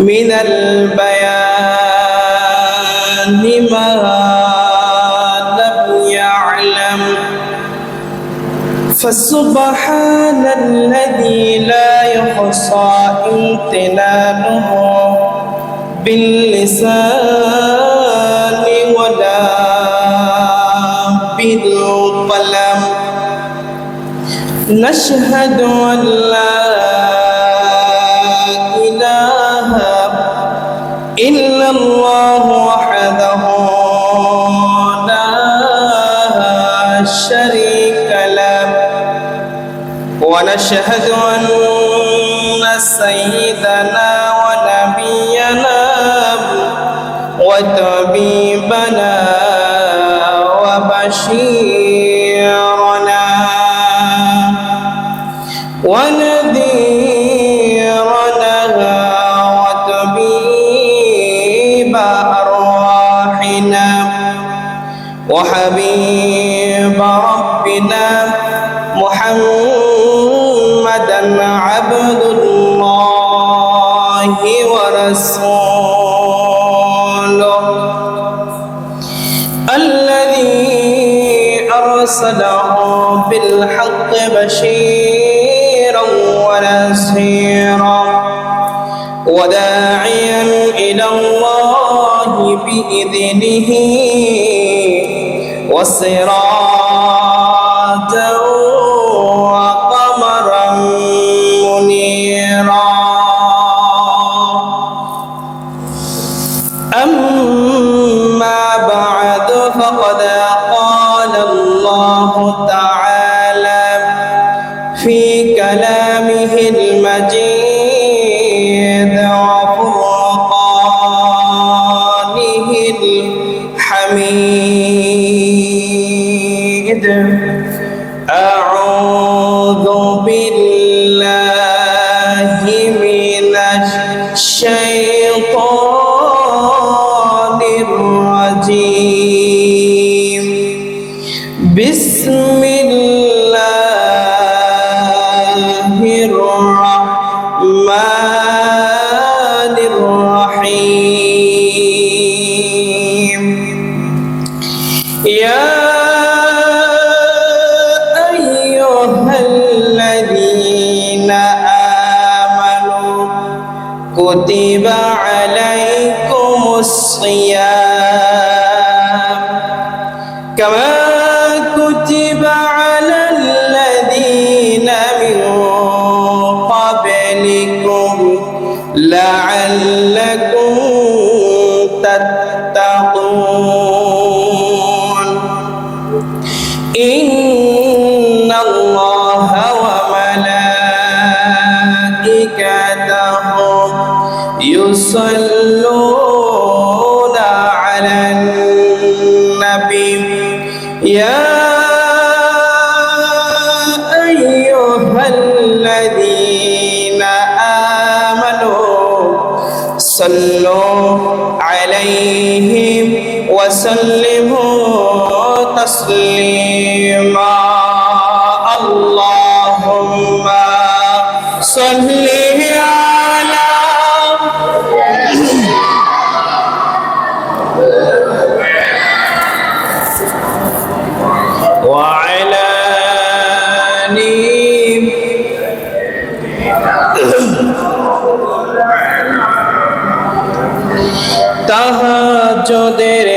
من البيان ما لم يعلم. فسبحان الذي لا يحصى امتنانه باللسان ولا بالقلم. نشهد أن لا ونشهد أن سيدنا ونبينا وطبيبنا وبشيرنا ورسوله. الذي أرسله بالحق بشيرا ونصيرا وداعيا إلى الله بإذنه وسراجا dice النبي يا أيها الذين آمنوا صلوا عليهم وسلموا تسليما তাহাজদের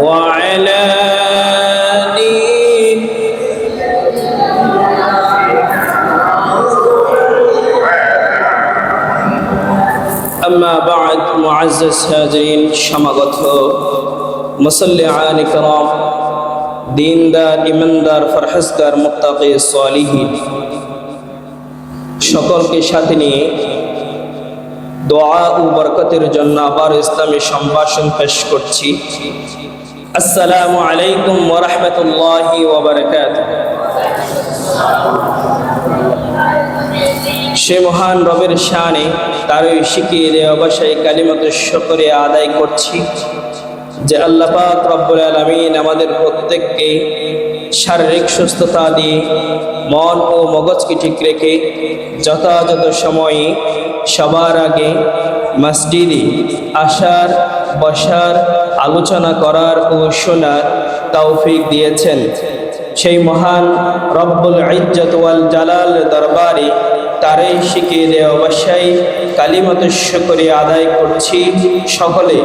وعلى آله أما بعد معزز হাজরিন সমাগত মুসল্লি আল کرام দিনদার ইমানদার ফরহাসগার মুত্তাকি সালিহিন সকলকে সাথে নিয়ে দোয়া ও বরকতের জন্য আবার ইসলামী সম্ভাষণ পেশ করছি। আসসালামু আলাইকুম ওরহমতুল্লাহি সে মহান রবের শানে তারই শিখিয়ে দেওয়া অবশ্যই কালিমত শকরে আদায় করছি যে আল্লাহ পাক রব্বুল আলমিন আমাদের প্রত্যেককে শারীরিক সুস্থতা দিয়ে মন ও মগজকে ঠিক রেখে যথাযথ সময়ে সবার আগে মসজিদে আসার, বসার, আলোচনা করার ও শোনার তৌফিক দিয়েছেন। সেই মহান রব্বুল ইজ্জত ওয়াল জালাল দরবারে তারাই শিখিয়ে দেয় অবশ্যই কালিমত করে আদায় করছি সকলে।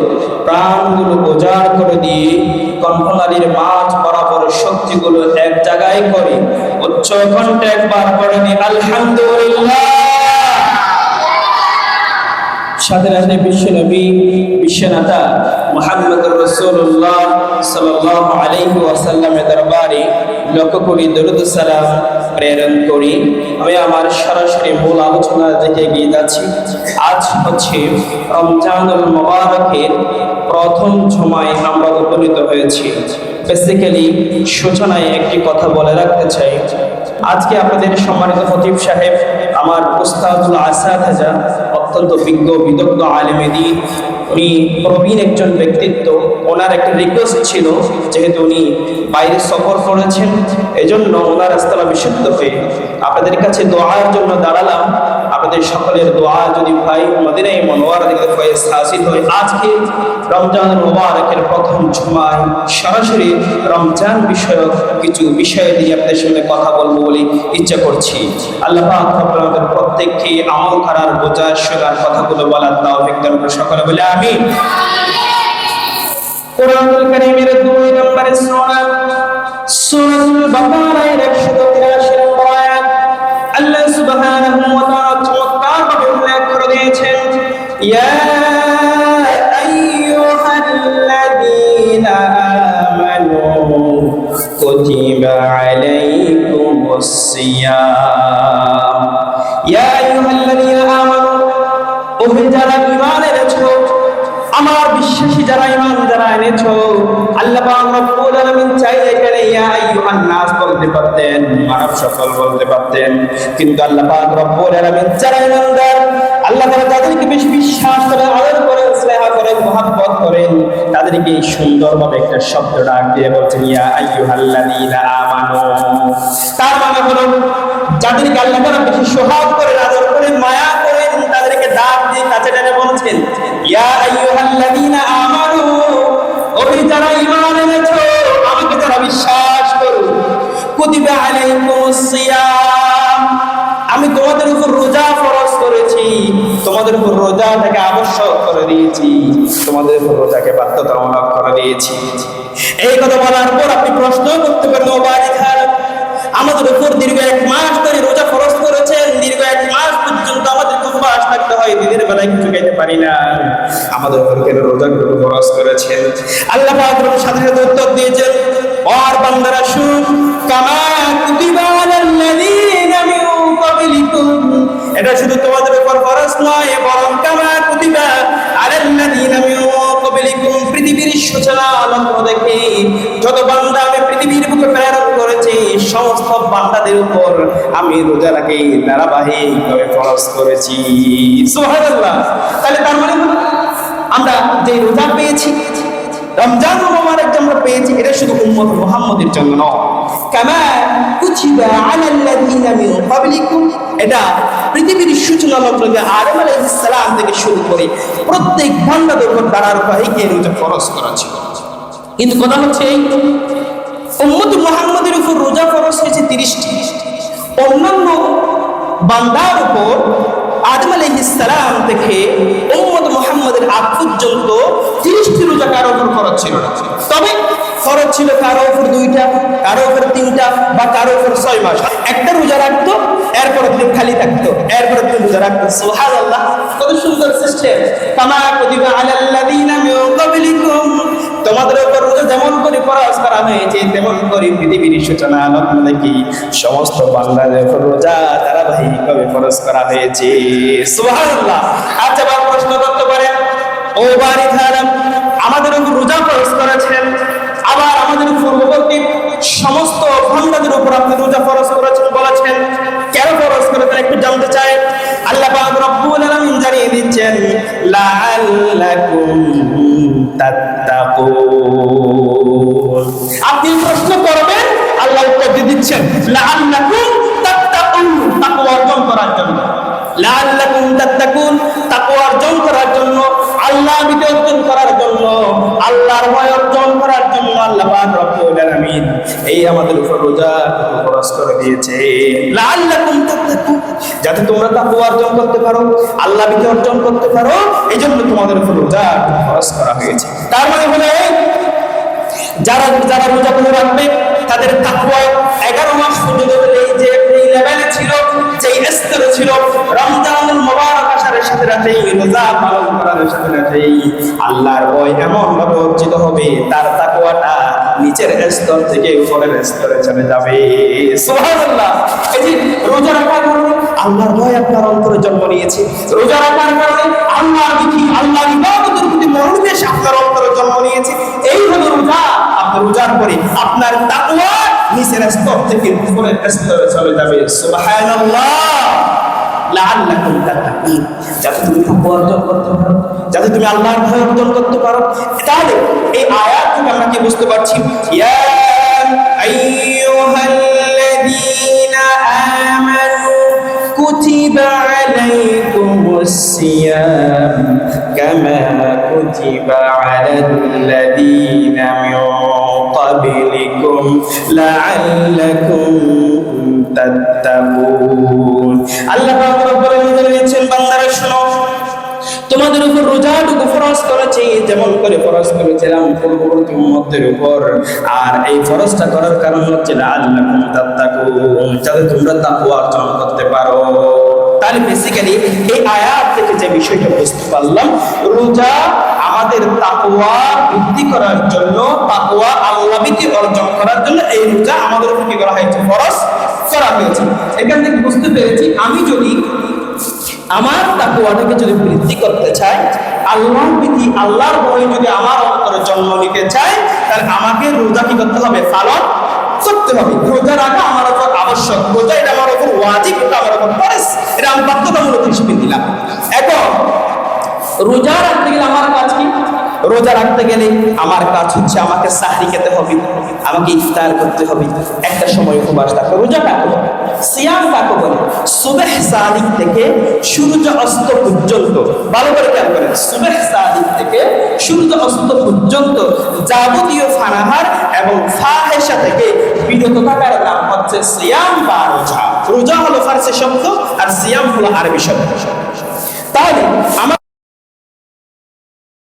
প্রাণগুলো উজাড় করে দিয়ে কণ্ঠনালীর মাঝ বরাবর শক্তিগুলো এক জায়গায় করে কণ্ঠে একবার আলহামদুলিল্লাহ। বিশ্বনবী বিশ্বনাথা লক্ষ্য করি প্রেরণ করি। আমি আমার সরাসরি মূল আলোচনা দিকে গিয়ে যাচ্ছি। আজ হচ্ছে রমজানুল মোবারকের প্রথম সময় আমরা উপনীত হয়েছি। বেসিক্যালি সূচনায় একটি কথা বলে রাখতে চাই। আজকে আপনাদের সম্মানিত খতিব সাহেব, আমার উস্তাদুল আসাদ হাজা, অত্যন্ত বিজ্ঞ, বিদগ্ধ আলেমেদি উনি প্রবীণ একজন ব্যক্তিত্ব। ওনার একটা রিকোয়েস্ট ছিল, যেহেতু উনি বাইরে সফর করেছেন, এজন্য ওনার আস্তানা বিশুদ্ধ হয়ে আপনাদের কাছে দোয়ার জন্য দাঁড়ালাম। আপনাদের সকলের দোয়া যদি ভাই মদিনাই মনোয়ার দিকে ফয়েজ হাসিল হয় আজকে রমজান মোবারকের প্রথম জুমায় সরাসরি রমজান বিষয়ক কিছু বিষয় দিয়ে আপনাদের সঙ্গে কথা বলব বলে ইচ্ছা করছি। আল্লাহ আমাদের প্রত্যেককে আমল করার বোঝার শোনার কথাগুলো বলার দান করে সকলে বলে আমি কোরআনুল কারীমের দুই নম্বরের সূরা, সূরাতুল বাকারার আলাইকুমুস সিয়াম ইয়া আইয়ুহাল্লাযীনা আমানু ওহে যারা ঈমান এনেছো, আমার বিশ্বাসী যারা ইমান যারা আল্লাহ রব্বুল আলামিন চাইলে এখানে, ইয়া আইয়ুহান নাস বলতে পারতেন, মানব সকল বলতে পারতেন। কিন্তু আল্লাহ পাক রব্বুল আলামিন যারা আল্লাহ তাআলা তাদেরকে বেশি বিশ্বাস করে আদর স্নেহ করেন মহাব্বত করেন। তাদেরকে সুন্দরভাবে একটা শব্দ ডাক দিয়ে বলছেন, ইয়া আইয়ুহাল্লাযীনা আমানু। তার মানে হলো, যাদেরকে আল্লাহ বেশি সোহাগ করেন, আদর করেন, মায়া করেন, তাদেরকে ডাক দিয়ে কাছে টেনে বলছেন, ইয়া তোমাদের উপর রোজাটাকে আবশ্যক করে দিয়েছি। তোমাদের উপর রোজাকে বাধ্যতামূলক করে দিয়েছি। এই কথা বলার পর আপনি প্রশ্ন করতে পারেন ও বাড়ি আমাদের উপর দীর্ঘ এক মাস ধরে রোজা ফরজ করেছেন, দীর্ঘ এক মাস পর্যন্ত আমাদের উপবাস থাকতে হয়, দিনের বেলায় কিছু খাইতে পারি না। আমাদের উপর কেন রোজা ফরজ করেছেন? আল্লাহ সাথে সাথে উত্তর দিয়েছেন, আর বান্দারা শুন কামা কুতিবা আলাল্লাযীনা মিন এটা শুধু লগ্ন দেখে যত বান্দা আমি পৃথিবীর বুকে প্রেরণ করেছি, সমস্ত বান্দাদের উপর আমি রোজা রাখি ফরজ করেছি। তাহলে তার মানে আমরা যে রোজা পেয়েছি, রমজান মোবারক আমরা পেয়েছি, এটা শুধু উম্মত মুহাম্মদের জন্য নয়। থেকে শুরু করে প্রত্যেক বান্দাদের উপর ধারাবাহিকভাবে রোজা ফরজ করা ছিল। কিন্তু কথা হচ্ছে এই, উম্মত মুহাম্মদের উপর রোজা ফরজ হয়েছে তিরিশটি। অন্যান্য বান্দার উপর আদম আলাইহিস সালাম থেকে উম্মত মুহাম্মদের আগ পর্যন্ত তিরিশটি রোজা কারও উপর ফরজ ছিল না। তবে ফরজ ছিল কারও উপর দুইটা, কারও উপর তিনটা বা কারও উপর ছয় মাস। একটা রোজা রাখতো, এরপর দিন খালি থাকতো, এরপর দিন রোজা রাখতো সুবহানাল্লাহ, কত সুন্দর সিস্টেম কামা কুতিবা আলাল্লাযীনা মিন ক্বাবলিকুম তোমাদের উপর রোজা যেমন করে ফরজ করা হয়েছে, তেমন করে পৃথিবীর সূচনা লগ্ন দেখি। সমস্ত বান্দাদের উপর রোজা ধারাবাহিকভাবে ফরজ করা হয়েছে। সুবহানাল্লাহ। আচ্ছা এবার ও বাড়ি ধারাম, আমাদের উপর রোজা ফরজ করেছেন, আবার আমাদের পূর্ববর্তী সমস্ত ভণ্ডাদের উপর আপনি রোজা ফরজ করেছেন, বলেছেন, কেন ফরজ করেছেন একটু জানতে চাই। আল্লাহ পাক রব্বুল আলামিন জানিয়ে দিচ্ছেন আপনি প্রশ্ন করবেন, আল্লাহ উত্তর দিয়ে দিচ্ছেন, লাআল্লাকুম তাত্তাকুন অর্জন করার জন্য। লাআল্লাকুম তাত্তাকুন অর্জন করার জন্য, আল্লাহ ভীতি অর্জন করার জন্য, আল্লাহর ভয় অর্জন করার জন্য আল্লাহ রব্বুল আলামিন এই আমাদের উপর রোজা খরচ করে দিয়েছে। লাআল্লাকুম তাত্তাকুন। যাতে তোমরা তাকওয়া অর্জন করতে পারো, আল্লাহ ভীতি অর্জন করতে পারো এই জন্য তোমাদের উপর রোজা খরচ করা হয়েছে। তার মানে হলো যারা যারা রোজা করে রাখবে, তাদের তাকওয়া এগারো মাস পর্যন্ত লেভেলে ছিল, যেই স্তরে ছিল, রমজানুল মোবারক আসার সাথে সাথেই রোজা পালন করার সাথে আল্লাহর ভয় এমন ভাবে অর্জিত হবে, তার তাকওয়াটা নিচের স্তর থেকে উপরের স্তরে চলে যাবে। রোজা রাখার কারণে আল্লাহর ভয় আপনার অন্তরে জন্ম নিয়েছে। রোজা রাখার কারণে আল্লাহর বিধি ইবাদতের প্রতি মনোনিবেশ আপনার অন্তরে জন্ম নিয়েছে। এই হলো রোজা। আপনি রোজার পরে আপনার তাকওয়া নিচের স্তর থেকে উপরের স্তরে চলে যাবে। সুবহানাল্লাহ। লাআল্লাকুম তাত্তাকুন যাতে তুমি তাকওয়া অর্জন করতে পারো যাতে তুমি আল্লাহর ভয় অর্জন করতে পারো তাহলে এই আয়াত থেকে আমরা কি বুঝতে পারছি ইয়া আইয়ুহাল্লাযীনা আমানু কুতিবা আলাইকুমুস সিয়াম কামা কুতিবা আলাল্লাযীনা মিন قبلكم لعلكم تتقون আল্লাহ পাক রব্বুল আলামিন বলেছেন বান্দারা শোনো তোমাদের উপর রোজাটুকু ফরজ করেছি যেমন করে ফরজ করেছিলাম পূর্ববর্তী উম্মতের উপর আর এই ফরজটা করার কারণ হচ্ছে আল্লাহ তাত্তাকুন যাতে তোমরা তাকওয়া অর্জন করতে পারো তাহলে বেসিক্যালি এই আয়াত থেকে যে বিষয়টা বুঝতে পারলাম রোজা আমাদের তাকওয়া বৃদ্ধি করার জন্য তাকওয়া আল্লাহবিতি অর্জন করার জন্য এই রোজা আমাদের উপর কি করা হয়েছে ফরজ করা হয়েছে। এখান থেকে বুঝতে পেরেছি, আমি যদি আমার তাকুয়াটাকে যদি বৃদ্ধি করতে চাই, আল্লাহর বিধি, আল্লাহর ভয় যদি আমার অন্তরে জন্ম নিতে চাই, তাহলে আমাকে রোজা কি করতে হবে? পালন করতে হবে। রোজা রাখা আমার উপর আবশ্যক। রোজা এটা আমার উপর ওয়াজিব, এটা আমার উপর ফরজ। এটা আমি বাধ্যতামূলক হিসেবে দিলাম। এখন, রোজা রাখতে গেলে আমার কাজ কি? রোজা রাখতে গেলে আমার কাজ হচ্ছে আমাকে সাহরি খেতে হবে, আমাকে ইফতার করতে হবে, একটা সময় উপবাস থাকবে রোজা বলে? সিয়াম কাকে বলে? সুবেহ সাদিক থেকে সূর্য অস্ত পর্যন্ত। ভালো করে খেয়াল করেন, সুবেহ সাদিক থেকে সূর্য অস্ত পর্যন্ত যাবতীয় ফানাহার এবং ফাহেসা থেকে বিরত থাকার নাম হচ্ছে সিয়াম বা রোজা। রোজা হলো ফার্সি শব্দ আর সিয়াম হলো আরবি শব্দ। তাহলে আমার